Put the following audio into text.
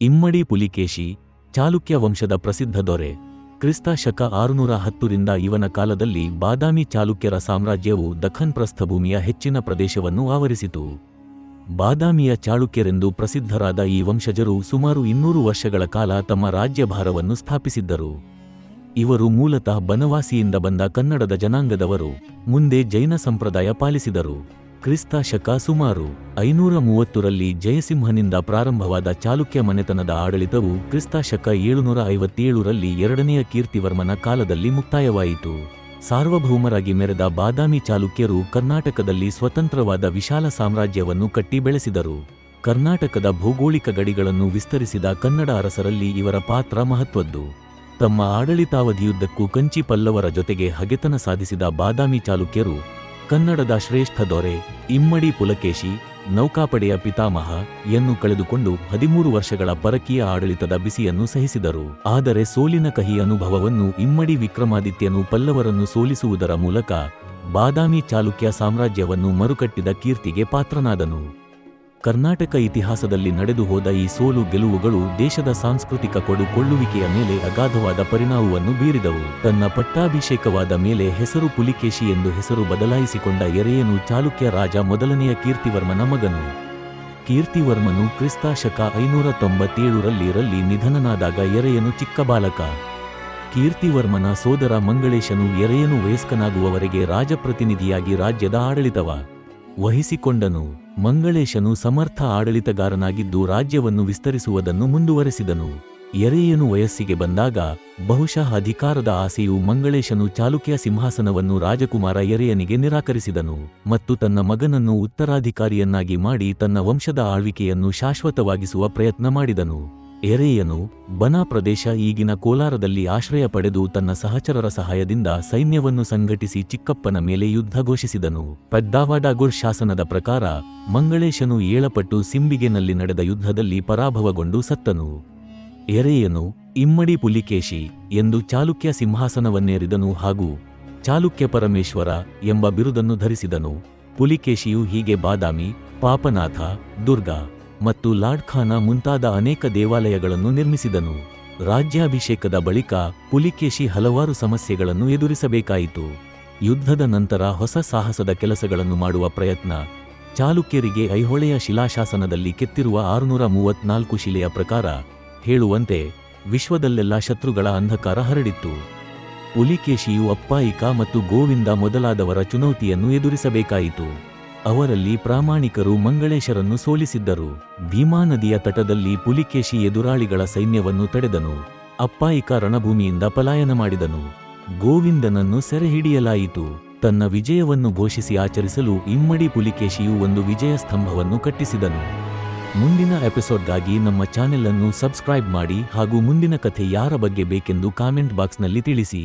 ಇಮ್ಮಡಿ ಪುಲಿಕೇಶಿ, ಚಾಲುಕ್ಯ ವಂಶದ ಪ್ರಸಿದ್ಧ ದೊರೆ. ಕ್ರಿಸ್ತ ಶಕ ಆರುನೂರ ಹತ್ತರಿಂದ ಇವನ ಕಾಲದಲ್ಲಿ ಬಾದಾಮಿ ಚಾಲುಕ್ಯರ ಸಾಮ್ರಾಜ್ಯವು ದಖನ್ ಪ್ರಸ್ಥಭೂಮಿಯ ಹೆಚ್ಚಿನ ಪ್ರದೇಶವನ್ನು ಆವರಿಸಿತು. ಬಾದಾಮಿಯ ಚಾಳುಕ್ಯರೆಂದು ಪ್ರಸಿದ್ಧರಾದ ಈ ವಂಶಜರು ಸುಮಾರು ಇನ್ನೂರು ವರ್ಷಗಳ ಕಾಲ ತಮ್ಮ ರಾಜ್ಯಭಾರವನ್ನು ಸ್ಥಾಪಿಸಿದ್ದರು. ಇವರು ಮೂಲತಃ ಬನವಾಸಿಯಿಂದ ಬಂದ ಕನ್ನಡದ ಜನಾಂಗದವರು, ಮುಂದೆ ಜೈನ ಸಂಪ್ರದಾಯ ಪಾಲಿಸಿದರು. ಕ್ರಿಸ್ತ ಶಕ ಸುಮಾರು ಐನೂರ ಮೂವತ್ತರಲ್ಲಿ ಜಯಸಿಂಹನಿಂದ ಪ್ರಾರಂಭವಾದ ಚಾಲುಕ್ಯ ಮನೆತನದ ಆಡಳಿತವು ಕ್ರಿಸ್ತ ಶಕ ಏಳುನೂರ ಐವತ್ತೇಳರಲ್ಲಿ ಎರಡನೆಯ ಕೀರ್ತಿವರ್ಮನ ಕಾಲದಲ್ಲಿ ಮುಕ್ತಾಯವಾಯಿತು. ಸಾರ್ವಭೌಮರಾಗಿ ಮೆರೆದ ಬಾದಾಮಿ ಚಾಲುಕ್ಯರು ಕರ್ನಾಟಕದಲ್ಲಿ ಸ್ವತಂತ್ರವಾದ ವಿಶಾಲ ಸಾಮ್ರಾಜ್ಯವನ್ನು ಕಟ್ಟಿ ಬೆಳೆಸಿದರು. ಕರ್ನಾಟಕದ ಭೌಗೋಳಿಕ ಗಡಿಗಳನ್ನು ವಿಸ್ತರಿಸಿದ ಕನ್ನಡ ಅರಸರಲ್ಲಿ ಇವರ ಪಾತ್ರ ಮಹತ್ವದ್ದು. ತಮ್ಮ ಆಡಳಿತಾವಧಿಯುದ್ದಕ್ಕೂ ಕಂಚಿ ಪಲ್ಲವರ ಜೊತೆಗೆ ಹಗೆತನ ಸಾಧಿಸಿದ ಬಾದಾಮಿ ಚಾಲುಕ್ಯರು ಕನ್ನಡದ ಶ್ರೇಷ್ಠ ದೊರೆ ಇಮ್ಮಡಿ ಪುಲಕೇಶಿ, ನೌಕಾಪಡೆಯ ಪಿತಾಮಹ ಎನ್ನು ಕಳೆದುಕೊಂಡು ಹದಿಮೂರು ವರ್ಷಗಳ ಪರಕೀಯ ಆಡಳಿತದ ಬಿಸಿಯನ್ನು ಸಹಿಸಿದರು. ಆದರೆ ಸೋಲಿನ ಕಹಿ ಅನುಭವವನ್ನು ಇಮ್ಮಡಿ ವಿಕ್ರಮಾದಿತ್ಯನು ಪಲ್ಲವರನ್ನು ಸೋಲಿಸುವುದರ ಮೂಲಕ ಬಾದಾಮಿ ಚಾಲುಕ್ಯ ಸಾಮ್ರಾಜ್ಯವನ್ನು ಮರುಕಟ್ಟಿದ ಕೀರ್ತಿಗೆ ಪಾತ್ರನಾದನು. ಕರ್ನಾಟಕ ಇತಿಹಾಸದಲ್ಲಿ ನಡೆದು ಹೋದ ಈ ಸೋಲು ಗೆಲುವುಗಳು ದೇಶದ ಸಾಂಸ್ಕೃತಿಕ ಕೊಡುಕೊಳ್ಳುವಿಕೆಯ ಮೇಲೆ ಅಗಾಧವಾದ ಪರಿಣಾಮವನ್ನು ಬೀರಿದವು. ತನ್ನ ಪಟ್ಟಾಭಿಷೇಕವಾದ ಮೇಲೆ ಹೆಸರು ಪುಲಿಕೇಶಿ ಎಂದು ಹೆಸರು ಬದಲಾಯಿಸಿಕೊಂಡ ಎರೆಯನು ಚಾಲುಕ್ಯ ರಾಜ ಮೊದಲನೆಯ ಕೀರ್ತಿವರ್ಮನ ಮಗನು. ಕೀರ್ತಿವರ್ಮನು ಕ್ರಿಸ್ತಾಶಕ ಐನೂರ ತೊಂಬತ್ತೇಳರಲ್ಲಿ ರಲ್ಲಿ ನಿಧನನಾದಾಗ ಎರೆಯನು ಚಿಕ್ಕ ಬಾಲಕ. ಕೀರ್ತಿವರ್ಮನ ಸೋದರ ಮಂಗಳೇಶನು ಎರೆಯನು ವಯಸ್ಕನಾಗುವವರೆಗೆ ರಾಜಪ್ರತಿನಿಧಿಯಾಗಿ ರಾಜ್ಯದ ಆಡಳಿತವ ವಹಿಸಿಕೊಂಡನು. ಮಂಗಳೇಶನು ಸಮರ್ಥ ಆಡಳಿತಗಾರನಾಗಿದ್ದು ರಾಜ್ಯವನ್ನು ವಿಸ್ತರಿಸುವುದನ್ನು ಮುಂದುವರೆಸಿದನು. ಎರೆಯನು ವಯಸ್ಸಿಗೆ ಬಂದಾಗ ಬಹುಶಃ ಅಧಿಕಾರದ ಆಸೆಯು ಮಂಗಳೇಶನು ಚಾಲುಕ್ಯ ಸಿಂಹಾಸನವನ್ನು ರಾಜಕುಮಾರ ಎರೆಯನಿಗೆ ನಿರಾಕರಿಸಿದನು ಮತ್ತು ತನ್ನ ಮಗನನ್ನು ಉತ್ತರಾಧಿಕಾರಿಯನ್ನಾಗಿ ಮಾಡಿ ತನ್ನ ವಂಶದ ಆಳ್ವಿಕೆಯನ್ನು ಶಾಶ್ವತವಾಗಿಸುವ ಪ್ರಯತ್ನ ಮಾಡಿದನು. ಎರೆಯನು ಬನಾ ಪ್ರದೇಶ ಈಗಿನ ಕೋಲಾರದಲ್ಲಿ ಆಶ್ರಯ ಪಡೆದು ತನ್ನ ಸಹಚರರ ಸಹಾಯದಿಂದ ಸೈನ್ಯವನ್ನು ಸಂಘಟಿಸಿ ಚಿಕ್ಕಪ್ಪನ ಮೇಲೆ ಯುದ್ಧ ಘೋಷಿಸಿದನು. ಪೆದ್ದಾವಾಡಾಗುರ್ ಶಾಸನದ ಪ್ರಕಾರ ಮಂಗಳೇಶನು ಏಳಪಟ್ಟು ಸಿಂಬಿಗೆನಲ್ಲಿ ನಡೆದ ಯುದ್ಧದಲ್ಲಿ ಪರಾಭವಗೊಂಡು ಸತ್ತನು. ಎರೆಯನು ಇಮ್ಮಡಿ ಪುಲಿಕೇಶಿ ಎಂದು ಚಾಲುಕ್ಯ ಸಿಂಹಾಸನವನ್ನೇರಿದನು ಹಾಗೂ ಚಾಲುಕ್ಯ ಪರಮೇಶ್ವರ ಎಂಬ ಬಿರುದನ್ನು ಧರಿಸಿದನು. ಪುಲಿಕೇಶಿಯು ಹೀಗೆ ಬಾದಾಮಿ, ಪಾಪನಾಥ, ದುರ್ಗ ಮತ್ತು ಲಾಡ್ಖಾನ ಮುಂತಾದ ಅನೇಕ ದೇವಾಲಯಗಳನ್ನು ನಿರ್ಮಿಸಿದನು. ರಾಜ್ಯಾಭಿಷೇಕದ ಬಳಿಕ ಪುಲಿಕೇಶಿ ಹಲವಾರು ಸಮಸ್ಯೆಗಳನ್ನು ಎದುರಿಸಬೇಕಾಯಿತು. ಯುದ್ಧದ ನಂತರ ಹೊಸ ಸಾಹಸದ ಕೆಲಸಗಳನ್ನು ಮಾಡುವ ಪ್ರಯತ್ನ. ಚಾಲುಕ್ಯರಿಗೆ ಐಹೊಳೆಯ ಶಿಲಾಶಾಸನದಲ್ಲಿ ಕೆತ್ತಿರುವ ಆರುನೂರ ಮೂವತ್ನಾಲ್ಕು ಶಿಲೆಯ ಪ್ರಕಾರ ಹೇಳುವಂತೆ ವಿಶ್ವದಲ್ಲೆಲ್ಲ ಶತ್ರುಗಳ ಅಂಧಕಾರ ಹರಡಿತ್ತು. ಪುಲಿಕೇಶಿಯು ಅಪ್ಪಾಯಿಕ ಮತ್ತು ಗೋವಿಂದ ಮೊದಲಾದವರ ಚುನೌತಿಯನ್ನು ಎದುರಿಸಬೇಕಾಯಿತು. ಅವರಲ್ಲಿ ಪ್ರಾಮಾಣಿಕರು ಮಂಗಳೇಶರನ್ನು ಸೋಲಿಸಿದ್ದರು. ಭೀಮಾ ನದಿಯ ತಟದಲ್ಲಿ ಪುಲಿಕೇಶಿ ಎದುರಾಳಿಗಳ ಸೈನ್ಯವನ್ನು ತಡೆದನು. ಅಪ್ಪಾಯಿಕ ರಣಭೂಮಿಯಿಂದ ಪಲಾಯನ ಮಾಡಿದನು. ಗೋವಿಂದನನ್ನು ಸೆರೆಹಿಡಿಯಲಾಯಿತು. ತನ್ನ ವಿಜಯವನ್ನು ಘೋಷಿಸಿ ಆಚರಿಸಲು ಇಮ್ಮಡಿ ಪುಲಿಕೇಶಿಯು ಒಂದು ವಿಜಯ ಸ್ತಂಭವನ್ನು ಕಟ್ಟಿಸಿದನು. ಮುಂದಿನ ಎಪಿಸೋಡ್ಗಾಗಿ ನಮ್ಮ ಚಾನೆಲ್ ಅನ್ನು ಸಬ್ಸ್ಕ್ರೈಬ್ ಮಾಡಿ ಹಾಗೂ ಮುಂದಿನ ಕಥೆ ಯಾರ ಬಗ್ಗೆ ಬೇಕೆಂದು ಕಾಮೆಂಟ್ ಬಾಕ್ಸ್ನಲ್ಲಿ ತಿಳಿಸಿ.